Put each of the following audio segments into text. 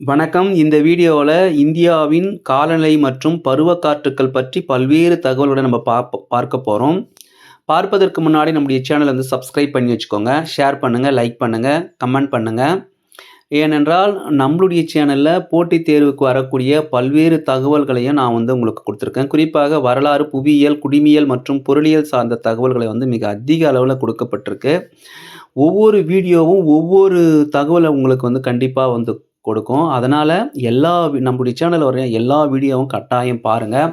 வணக்கம். இந்த வீடியோவில் இந்தியாவின் காலநிலை மற்றும் பருவக்காற்றுக்கள் பற்றி பல்வேறு தகவல்களை நம்ம பார்ப்ப பார்க்க போகிறோம் பார்ப்பதற்கு முன்னாடி நம்முடைய சேனலை வந்து சப்ஸ்கிரைப் பண்ணி வச்சுக்கோங்க. ஷேர் பண்ணுங்கள் லைக் பண்ணுங்கள் கமெண்ட் பண்ணுங்கள் ஏனென்றால் நம்மளுடைய சேனலில் போட்டித் தேர்வுக்கு வரக்கூடிய பல்வேறு தகவல்களையும் நான் வந்து உங்களுக்கு கொடுத்துருக்கேன். குறிப்பாக வரலாறு புவியியல் குடிமியல் மற்றும் பொருளியல் சார்ந்த தகவல்களை வந்து மிக அதிக அளவில் கொடுக்கப்பட்டிருக்கு. ஒவ்வொரு வீடியோவும் ஒவ்வொரு தகவலை உங்களுக்கு வந்து கண்டிப்பாக வந்து கொடுக்கும். அதனால் எல்லா நம்முடைய சேனலில் வர எல்லா வீடியோவும் கட்டாயம் பாருங்கள்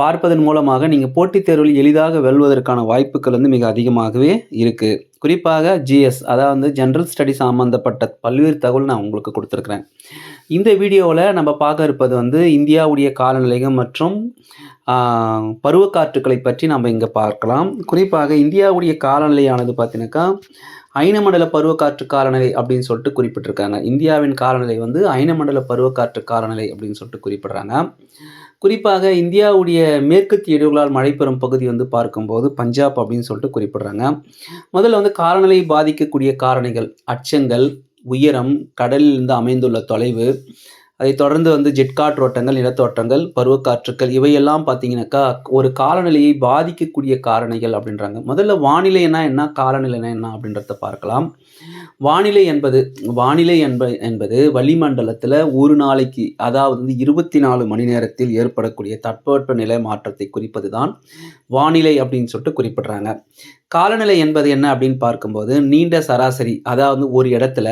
பார்ப்பதன் மூலமாக நீங்கள் போட்டித் தேர்வில் எளிதாக வெல்வதற்கான வாய்ப்புகள் வந்து மிக அதிகமாகவே இருக்குது குறிப்பாக ஜிஎஸ் அதாவது ஜென்ரல் ஸ்டடி சம்மந்தப்பட்ட பல்வேறு தகவல் நான் உங்களுக்கு கொடுத்துருக்குறேன். இந்த வீடியோவில் நம்ம பார்க்க இருப்பது வந்து இந்தியாவுடைய காலநிலைகள் மற்றும் பருவக்காற்றுகளை பருவக்காற்றுக்களை பற்றி நம்ம இங்கே பார்க்கலாம். குறிப்பாக இந்தியாவுடைய காலநிலையானது பார்த்தீங்கன்னாக்கா ஐனமண்டல பருவக்காற்று காலநிலை அப்படின்னு சொல்லிட்டு குறிப்பிட்டிருக்காங்க. இந்தியாவின் காலநிலை வந்து ஐனமண்டல பருவக்காற்று காலநிலை அப்படின்னு சொல்லிட்டு குறிப்பிட்றாங்க. குறிப்பாக இந்தியாவுடைய மேற்கத்திய இடைவுகளால் மழை பெறும் பகுதி வந்து பார்க்கும்போது பஞ்சாப் அப்படின்னு சொல்லிட்டு குறிப்பிட்றாங்க. முதல்ல வந்து காலநிலை பாதிக்கக்கூடிய காரணிகள் அச்சங்கள் உயரம் கடலில் இருந்து அமைந்துள்ள தொலைவு அதைத் தொடர்ந்து வந்து ஜெட்காற்றோட்டங்கள் நிலத்தோட்டங்கள் பருவக்காற்றுக்கள் இவையெல்லாம் பார்த்தீங்கன்னாக்கா ஒரு காலநிலையை பாதிக்கக்கூடிய காரணிகள் அப்படின்றாங்க. முதல்ல வானிலைனா என்ன காலநிலைனா என்ன அப்படின்றத பார்க்கலாம். வானிலை என்பது வானிலை என்ப என்பது வளிமண்டலத்தில் ஒரு நாளைக்கு அதாவது வந்து இருபத்தி நாலு மணி நேரத்தில் ஏற்படக்கூடிய தட்பவெப்ப நிலை மாற்றத்தை குறிப்பது தான் வானிலை அப்படின்னு சொல்லிட்டு குறிப்பிடுறாங்க. காலநிலை என்பது என்ன அப்படின்னு பார்க்கும்போது நீண்ட சராசரி அதாவது ஒரு இடத்துல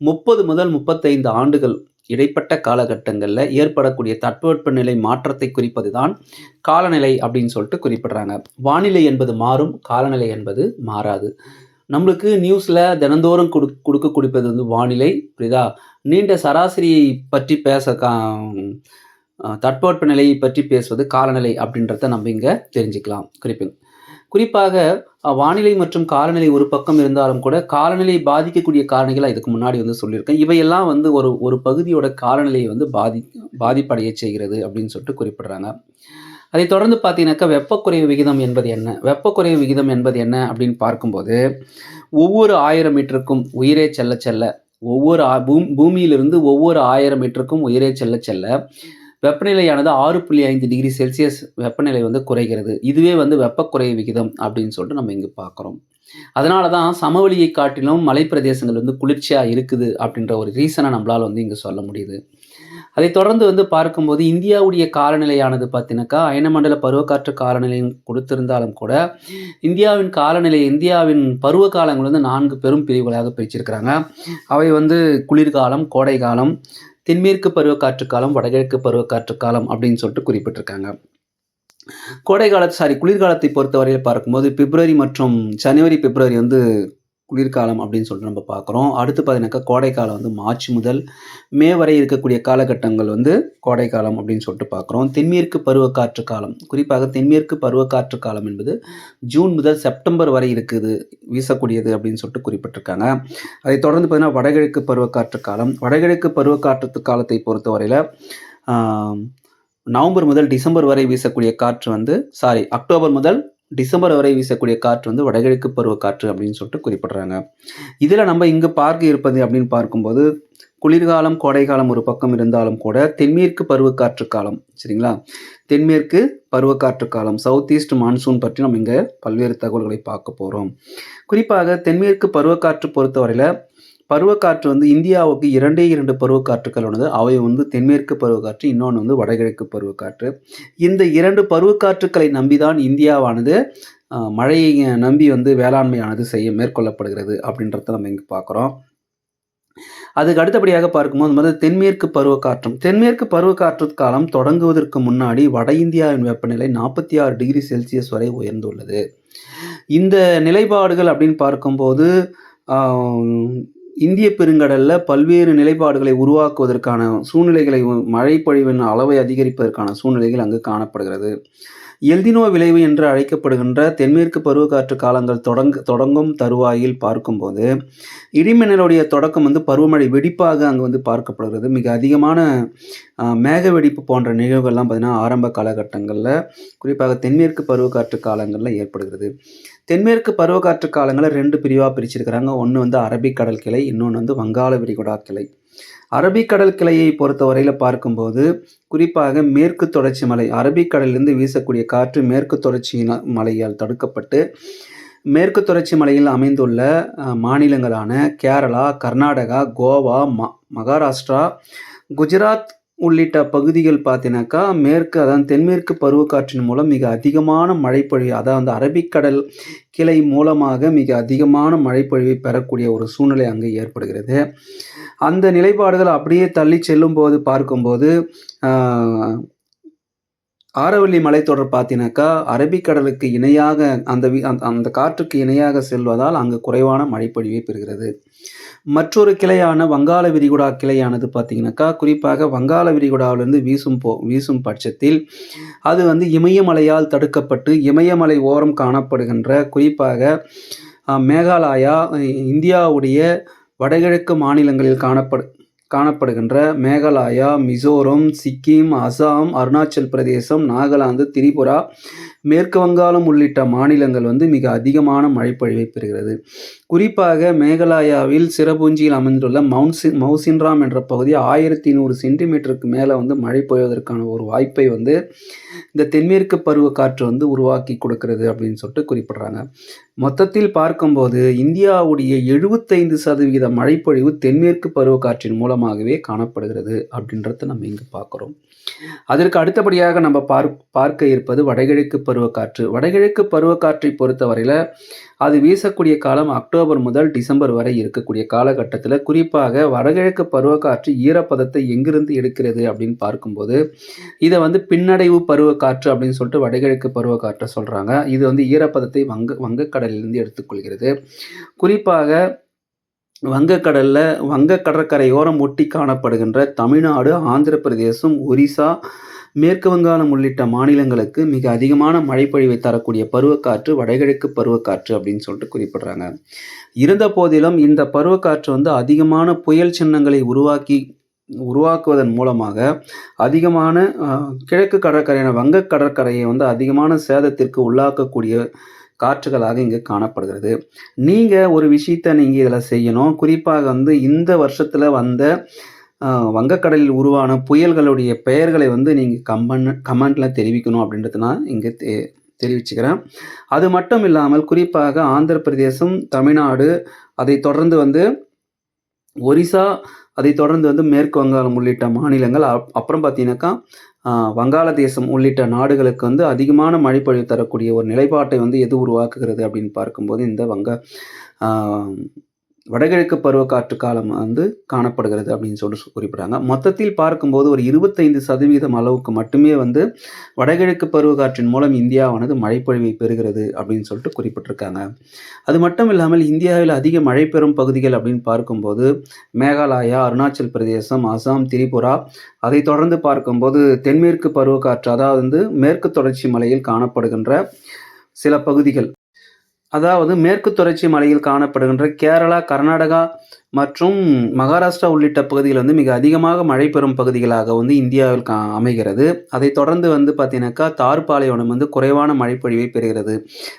முப்பது முதல் முப்பத்தைந்து ஆண்டுகள் இடைப்பட்ட காலகட்டங்களில் ஏற்படக்கூடிய தட்பவெப்ப நிலை மாற்றத்தை குறிப்பது தான் காலநிலை அப்படின்னு சொல்லிட்டு குறிப்பிடுறாங்க. வானிலை என்பது மாறும் காலநிலை என்பது மாறாது. நம்மளுக்கு நியூஸில் தினந்தோறும் கொடு கொடுக்க கொடுப்பது வந்து வானிலை புரியுதா? நீண்ட சராசரியை பற்றி பேச கா தட்பவெப்ப நிலையை பற்றி பேசுவது காலநிலை அப்படின்றத நம்ம இங்கே தெரிஞ்சுக்கலாம் குறிப்பு குறிப்பாக வானிலை மற்றும் காலநிலை ஒரு பக்கம் இருந்தாலும் கூட காலநிலை பாதிக்கக்கூடிய காரணிகளாக இதுக்கு முன்னாடி வந்து சொல்லியிருக்கேன். இவையெல்லாம் வந்து ஒரு ஒரு பகுதியோட காலநிலையை வந்து பாதி பாதிப்படைய செய்கிறது அப்படின்னு சொல்லிட்டு குறிப்பிடுறாங்க. அதைத் தொடர்ந்து பார்த்தீங்கன்னாக்கா வெப்பக்குறைவு விகிதம் என்பது என்ன? வெப்பக்குறைவு விகிதம் என்பது என்ன அப்படின்னு பார்க்கும்போது ஒவ்வொரு ஆயிரம் மீட்டருக்கும் உயிரே செல்ல செல்ல ஒவ்வொரு பூமியிலிருந்து ஒவ்வொரு ஆயிரம் மீட்டருக்கும் உயிரே செல்ல செல்ல வெப்பநிலையானது ஆறு புள்ளி ஐந்து டிகிரி செல்சியஸ் வெப்பநிலை வந்து குறைகிறது. இதுவே வந்து வெப்பக்குறை விகிதம் அப்படின்னு சொல்லிட்டு நம்ம இங்கே பார்க்குறோம். அதனால தான் சமவெளியை காட்டிலும் மலைப்பிரதேசங்கள் வந்து குளிர்ச்சியாக இருக்குது அப்படின்ற ஒரு ரீசனை நம்மளால் வந்து இங்கே சொல்ல முடியுது. அதை தொடர்ந்து வந்து பார்க்கும்போது இந்தியாவுடைய காலநிலையானது பார்த்தினாக்கா அயனமண்டல பருவக்காற்று காலநிலையும் கொடுத்திருந்தாலும் கூட இந்தியாவின் காலநிலை இந்தியாவின் பருவ காலங்கள் வந்து நான்கு பெரும் பிரிவுகளாக பிரிச்சிருக்கிறாங்க. அவை வந்து குளிர்காலம் கோடைக்காலம் தென்மேற்கு பருவக்காற்று காலம் வடகிழக்கு பருவக்காற்று காலம் அப்படின்னு சொல்லிட்டு குறிப்பிட்டிருக்காங்க. கோடை காலத்து சாரி குளிர்காலத்தை பொறுத்தவரையில் பார்க்கும்போது பிப்ரவரி மற்றும் ஜனவரி பிப்ரவரி வந்து குளிர்காலம் அப்படின்னு சொல்லிட்டு நம்ம பார்க்குறோம். அடுத்து பார்த்தீங்கன்னாக்கா கோடைக்காலம் வந்து மார்ச் முதல் மே வரை இருக்கக்கூடிய காலகட்டங்கள் வந்து கோடைக்காலம் அப்படின்னு சொல்லிட்டு பார்க்குறோம். தென்மேற்கு பருவக்காற்று காலம். குறிப்பாக தென்மேற்கு பருவக்காற்று காலம் என்பது ஜூன் முதல் செப்டம்பர் வரை இருக்குது வீசக்கூடியது அப்படின்னு சொல்லிட்டு குறிப்பிட்டிருக்காங்க. அதை தொடர்ந்து பார்த்தீங்கன்னா வடகிழக்கு பருவக்காற்று காலம். வடகிழக்கு பருவக்காற்று காலத்தை பொறுத்தவரையில் நவம்பர் முதல் டிசம்பர் வரை வீசக்கூடிய காற்று வந்து சாரி அக்டோபர் முதல் டிசம்பர் வரை வீசக்கூடிய காற்று வந்து வடகிழக்கு பருவக்காற்று அப்படின்னு சொல்லிட்டு குறிப்பிடுறாங்க. இதில் நம்ம இங்கு பார்க்க இருப்பது அப்படின்னு பார்க்கும்போது குளிர்காலம் கோடைக்காலம் ஒரு பக்கம் இருந்தாலும் கூட தென்மேற்கு பருவக்காற்று காலம் சரிங்களா? தென்மேற்கு பருவக்காற்று காலம் சவுத் ஈஸ்ட் மான்சூன் பற்றி நம்ம இங்கே பல்வேறு தகவல்களை பார்க்க போகிறோம் குறிப்பாக தென்மேற்கு பருவக்காற்று பொறுத்தவரையில் பருவக்காற்று வந்து இந்தியாவுக்கு இரண்டே இரண்டு பருவக்காற்றுகள் உள்ளது. அவை வந்து தென்மேற்கு பருவக்காற்று இன்னொன்று வந்து வடகிழக்கு பருவக்காற்று. இந்த இரண்டு பருவக்காற்றுக்களை நம்பிதான் இந்தியாவானது மழையை நம்பி வந்து வேளாண்மையானது செய்ய மேற்கொள்ளப்படுகிறது அப்படின்றத நம்ம இங்கே பார்க்குறோம் அதுக்கு அடுத்தபடியாக பார்க்கும்போது முதல்ல தென்மேற்கு பருவக்காற்றும். தென்மேற்கு பருவக்காற்று காலம் தொடங்குவதற்கு முன்னாடி வட இந்தியாவின் வெப்பநிலை நாற்பத்தி ஆறு டிகிரி செல்சியஸ் வரை உயர்ந்துள்ளது. இந்த நிலைப்பாடுகள் அப்படின்னு பார்க்கும்போது இந்திய பெருங்கடலில் பல்வேறு நிலைப்பாடுகளை உருவாக்குவதற்கான சூழ்நிலைகளை மழைப்பொழிவின் அளவை அதிகரிப்பதற்கான சூழ்நிலைகள் அங்கு காணப்படுகிறது. எல்தினோ விளைவு என்று அழைக்கப்படுகின்ற தென்மேற்கு பருவக்காற்று காலங்கள் தொடங்க தொடங்கும் தருவாயில் பார்க்கும்போது இடிமின்னலுடைய தொடக்கம் வந்து பருவமழை வெடிப்பாக அங்கே வந்து பார்க்கப்படுகிறது. மிக அதிகமான மேக வெடிப்பு போன்ற நிகழ்வுகள்லாம் பார்த்திங்கன்னா ஆரம்ப காலகட்டங்களில் குறிப்பாக தென்மேற்கு பருவக்காற்று காலங்களில் ஏற்படுகிறது. தென்மேற்கு பருவக்காற்று காலங்களில் ரெண்டு பிரிவாக பிரிச்சிருக்கிறாங்க. ஒன்று வந்து அரபிக்கடல் கிளை இன்னொன்று வந்து வங்காள விரிகுடா கிளை. அரபிக்கடல் கிளையை பொறுத்தவரையில் பார்க்கும்போது குறிப்பாக மேற்கு தொடர்ச்சி மலை அரபிக்கடலிலிருந்து வீசக்கூடிய காற்று மேற்கு தொடர்ச்சி மலையால் தடுக்கப்பட்டு மேற்கு தொடர்ச்சி மலையில் அமைந்துள்ள மாநிலங்களான கேரளா கர்நாடகா கோவா ம மகாராஷ்டிரா குஜராத் உள்ளிட்ட பகுதிகள் பார்த்தீங்கன்னாக்கா மேற்கு அதான் தென்மேற்கு பருவக்காற்றின் மூலம் மிக அதிகமான மழைப்பொழிவு அதாவது அந்த அரபிக்கடல் கிளை மூலமாக மிக அதிகமான மழைப்பொழிவை பெறக்கூடிய ஒரு சூழ்நிலை அங்கே ஏற்படுகிறது. அந்த நிலைப்பாடுகள் அப்படியே தள்ளி செல்லும்போது பார்க்கும்போது ஆரவல்லி மலைத்தொடர் பார்த்தீங்கன்னாக்கா அரபிக்கடலுக்கு இணையாக அந்த வி- அந்த- அந்த காற்றுக்கு இணையாக செல்வதால் அங்கு குறைவான மழைப்பொழிவை பெறுகிறது. மற்றொரு கிளையான வங்காள விரிகுடா கிளையானது பார்த்தீங்கன்னாக்கா குறிப்பாக வங்காள விரிகுடாவிலிருந்து வீசும் போ வீசும் பட்சத்தில் அது வந்து இமயமலையால் தடுக்கப்பட்டு இமயமலை ஓரம் காணப்படுகின்ற குறிப்பாக மேகாலயா இந்தியாவுடைய வடகிழக்கு மாநிலங்களில் காணப்படு காணப்படுகின்ற மேகாலயா மிசோரம் சிக்கிம் அசாம் அருணாச்சல் பிரதேசம் நாகாலாந்து திரிபுரா மேற்கு வங்காளம் உள்ளிட்ட மாநிலங்கள் வந்து மிக அதிகமான மழைப்பொழிவை பெறுகிறது. குறிப்பாக மேகாலயாவில் சிறபுஞ்சியில் அமைந்துள்ள மவுன்சின் மவுசின்ராம் என்ற பகுதி ஆயிரத்தி நூறு சென்டிமீட்டருக்கு மேலே வந்து மழை பெய்வதற்கான ஒரு வாய்ப்பை வந்து இந்த தென்மேற்கு பருவ காற்று வந்து உருவாக்கி கொடுக்கிறது அப்படின்னு சொல்லிட்டு குறிப்பிடுறாங்க. மொத்தத்தில் பார்க்கும்போது இந்தியாவுடைய எழுபத்தைந்து சதவிகித மழைப்பொழிவு தென்மேற்கு பருவக்காற்றின் மூலமாகவே காணப்படுகிறது அப்படின்றத நம்ம இங்கே பார்க்குறோம். அதற்கு அடுத்தபடியாக நம்ம பார் பார்க்க இருப்பது வடகிழக்கு பருவக்காற்று. வடகிழக்கு பருவக்காற்றை பொறுத்தவரையில் அது வீசக்கூடிய காலம் அக்டோபர் முதல் டிசம்பர் வரை இருக்கக்கூடிய காலகட்டத்தில். குறிப்பாக வடகிழக்கு பருவக்காற்று ஈரப்பதத்தை எங்கிருந்து எடுக்கிறது அப்படின்னு பார்க்கும்போது இதை வந்து பின்னடைவு பருவக்காற்று அப்படின்னு சொல்லிட்டு வடகிழக்கு பருவக்காற்றை சொல்கிறாங்க இது வந்து ஈரப்பதத்தை வங்க வங்கக்கடலிலிருந்து எடுத்துக்கொள்கிறது. குறிப்பாக வங்கக்கடலில் வங்க கடற்கரையோரம் ஒட்டி காணப்படுகின்ற தமிழ்நாடு ஆந்திர பிரதேசம் ஒரிசா மேற்கு வங்காளம் உள்ளிட்ட மாநிலங்களுக்கு மிக அதிகமான மழைப்பொழிவை தரக்கூடிய பருவக்காற்று வடகிழக்கு பருவக்காற்று அப்படின்னு சொல்லிட்டு குறிப்பிடுறாங்க. இருந்த போதிலும் இந்த பருவக்காற்று வந்து அதிகமான புயல் சின்னங்களை உருவாக்கி உருவாக்குவதன் மூலமாக அதிகமான கிழக்கு கடற்கரையான வங்க கடற்கரையை வந்து அதிகமான சேதத்திற்கு உள்ளாக்கக்கூடிய காற்றுகளாக இங்கே காணப்படுகிறது. நீங்கள் ஒரு விஷயத்தை நீங்கள் இதில் செய்யணும். குறிப்பாக வந்து இந்த வருஷத்தில் வந்த வங்கக்கடலில் உருவான புயல்களுடைய பெயர்களை வந்து நீங்கள் கம்பன் கமெண்ட்டில் தெரிவிக்கணும் அப்படின்றது நான் இங்கே தெ தெரிவிச்சுக்கிறேன். அது மட்டும் இல்லாமல் குறிப்பாக ஆந்திர பிரதேசம் தமிழ்நாடு அதை தொடர்ந்து வந்து ஒரிசா அதை தொடர்ந்து வந்து மேற்கு வங்காளம் உள்ளிட்ட மாநிலங்கள் அப்- அப்புறம் பார்த்தீங்கன்னாக்கா வங்காளதேசம் உள்ளிட்ட நாடுகளுக்கு வந்து அதிகமான மழைப்பொழிவு தரக்கூடிய ஒரு நிலைப்பாட்டை வந்து எது உருவாக்குகிறது அப்படின்னு பார்க்கும்போது இந்த வங்க வடகிழக்கு பருவக்காற்று காலம் வந்து காணப்படுகிறது அப்படின்னு சொல்லி குறிப்பிட்றாங்க குறிப்பிடுறாங்க. மொத்தத்தில் பார்க்கும்போது ஒரு இருபத்தைந்து சதவீதம் அளவுக்கு மட்டுமே வந்து வடகிழக்கு பருவக்காற்றின் மூலம் இந்தியாவானது மழைப்பொழிவை பெறுகிறது அப்படின்னு சொல்லிட்டு குறிப்பிட்டிருக்காங்க. அது மட்டும் இல்லாமல் இந்தியாவில் அதிக மழை பெறும் பகுதிகள் அப்படின்னு பார்க்கும்போது மேகாலயா அருணாச்சல் பிரதேசம் அசாம் திரிபுரா அதை தொடர்ந்து பார்க்கும்போது தென்மேற்கு பருவக்காற்று அதாவது வந்து மேற்கு தொடர்ச்சி மலையில் காணப்படுகின்ற சில பகுதிகள் அதாவது மேற்கு தொடர்ச்சி மலையில் காணப்படுகின்ற கேரளா கர்நாடகா மற்றும் மகாராஷ்டிரா உள்ளிட்ட பகுதிகள் வந்து மிக அதிகமாக மழை பெறும் பகுதிகளாக வந்து இந்தியாவில் கா அமைகிறது. அதை தொடர்ந்து வந்து பார்த்தீங்கன்னாக்கா தார்பாலைவனம் வந்து குறைவான மழைப்பொழிவை பெறுகிறது.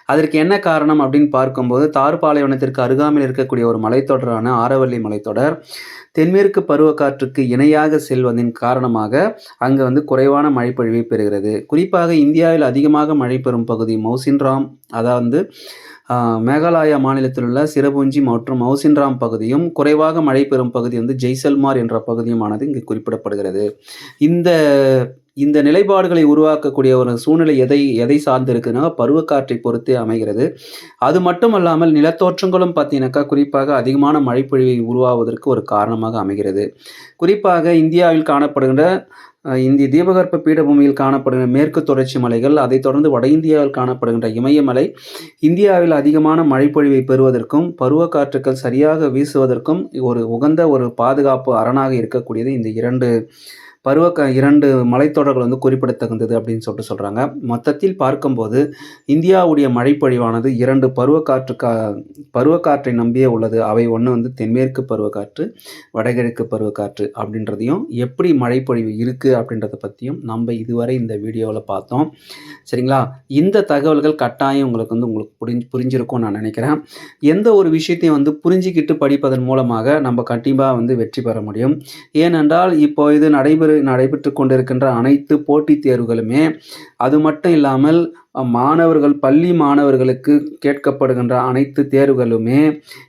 அதற்கு என்ன காரணம் அப்படின்னு பார்க்கும்போது தார்பாலைவனத்திற்கு அருகாமையில் இருக்கக்கூடிய ஒரு மலைத்தொடரான ஆரவல்லி மலைத்தொடர் தென்மேற்கு பருவக்காற்றுக்கு இணையாக செல்வதன் காரணமாக அங்கே வந்து குறைவான மழைப்பொழிவை பெறுகிறது. குறிப்பாக இந்தியாவில் அதிகமாக மழை பெறும் பகுதி மௌசின்ராம் அதாவது மேகாலயா மாநிலத்தில் உள்ள சிரபுஞ்சி மற்றும் மௌசின்ராம் பகுதியும் குறைவாக மழை பெறும் பகுதி வந்து ஜெய்சல்மார் என்ற பகுதியுமானது இங்கு குறிப்பிடப்படுகிறது. இந்த இந்த நிலைப்பாடுகளை உருவாக்கக்கூடிய ஒரு சூழ்நிலை எதை எதை சார்ந்து இருக்குன்னா பருவக்காற்றை பொறுத்தே அமைகிறது. அது மட்டும் அல்லாமல் நிலத்தோற்றங்களும் பார்த்தீங்கன்னாக்கா குறிப்பாக அதிகமான மழைப்பொழிவை உருவாவதற்கு ஒரு காரணமாக அமைகிறது. குறிப்பாக இந்தியாவில் காணப்படுகின்ற இந்திய தீபகற்ப பீடபூமியில் காணப்படுகின்ற மேற்கு தொடர்ச்சி மலைகள் அதைத் தொடர்ந்து வட இந்தியாவில் காணப்படுகின்ற இமயமலை இந்தியாவில் அதிகமான மழைப்பொழிவை பெறுவதற்கும் பருவக்காற்றுக்கள் சரியாக வீசுவதற்கும் ஒரு உகந்த ஒரு பாதுகாப்பு அரணாக இருக்கக்கூடியது இந்த இரண்டு பருவ இரண்டு மலைத்தொடர்கள் வந்து குறிப்பிடத்தகுந்தது அப்படின்னு சொல்லிட்டு சொல்கிறாங்க மொத்தத்தில் பார்க்கும்போது இந்தியாவுடைய மழைப்பொழிவானது இரண்டு பருவக்காற்று கா பருவக்காற்றை நம்பியே உள்ளது. அவை ஒன்று வந்து தென்மேற்கு பருவக்காற்று வடகிழக்கு பருவக்காற்று அப்படின்றதையும் எப்படி மழைப்பொழிவு இருக்குது அப்படின்றத பற்றியும் நம்ம இதுவரை இந்த வீடியோவில் பார்த்தோம். சரிங்களா? இந்த தகவல்கள் கட்டாயம் உங்களுக்கு வந்து உங்களுக்கு புரிஞ்சு புரிஞ்சிருக்கும் நான் நினைக்கிறேன். எந்த ஒரு விஷயத்தையும் வந்து புரிஞ்சிக்கிட்டு படிப்பதன் மூலமாக நம்ம கண்டிப்பாக வந்து வெற்றி பெற முடியும். ஏனென்றால் இப்போ இது நடைபெறு நடைபெற்று கொண்டிருக்கின்ற அனைத்து போட்டித் தேர்வுகளுமே அது மட்டும் இல்லாமல் மாணவர்கள் பள்ளி மாணவர்களுக்கு கேட்கப்படுகின்ற அனைத்து தேர்வுகளுமே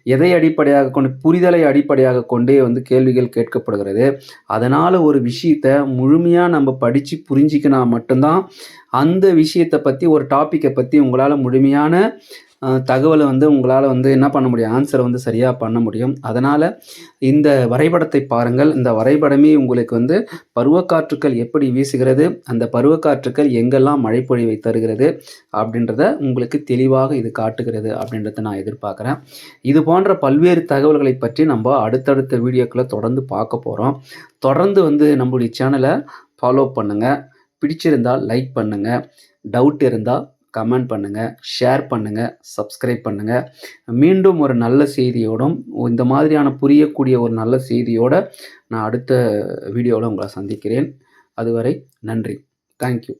எதை அடிப்படையாக கொண்டு புரிதலை அடிப்படையாக கொண்டே வந்து கேள்விகள் கேட்கப்படுகிறது. அதனால் ஒரு விஷயத்தை முழுமையாக நம்ம படித்து புரிஞ்சிக்கினா மட்டும்தான் அந்த விஷயத்தை பற்றி ஒரு டாப்பிக்கை பற்றி உங்களால் முழுமையான தகவலை வந்து உங்களால் வந்து என்ன பண்ண முடியும்? ஆன்சரை வந்து சரியாக பண்ண முடியும். அதனால் இந்த வரைபடத்தை பாருங்கள். இந்த வரைபடமே உங்களுக்கு வந்து பருவக்காற்றுக்கள் எப்படி வீசுகிறது? அந்த பருவக்காற்றுக்கள் எங்கெல்லாம் மழைப்பொழிவை தருகிறது? அப்படின்றத உங்களுக்கு தெளிவாக இது காட்டுகிறது அப்படின்றத நான் எதிர்பார்க்குறேன். இது போன்ற பல்வேறு தகவல்களை பற்றி நம்ம அடுத்தடுத்த வீடியோக்களை தொடர்ந்து பார்க்க போகிறோம் தொடர்ந்து வந்து நம்மளுடைய சேனலை ஃபாலோ பண்ணுங்கள் பிடிச்சிருந்தால் லைக் பண்ணுங்கள் டவுட் இருந்தால் கமெண்ட் பண்ணுங்கள் ஷேர் பண்ணுங்கள் சப்ஸ்கிரைப் பண்ணுங்கள் மீண்டும் ஒரு நல்ல செய்தியோடும் இந்த மாதிரியான புரியக்கூடிய ஒரு நல்ல செய்தியோட நான் அடுத்த வீடியோவில் உங்களை சந்திக்கிறேன். அதுவரை நன்றி. தேங்க்யூ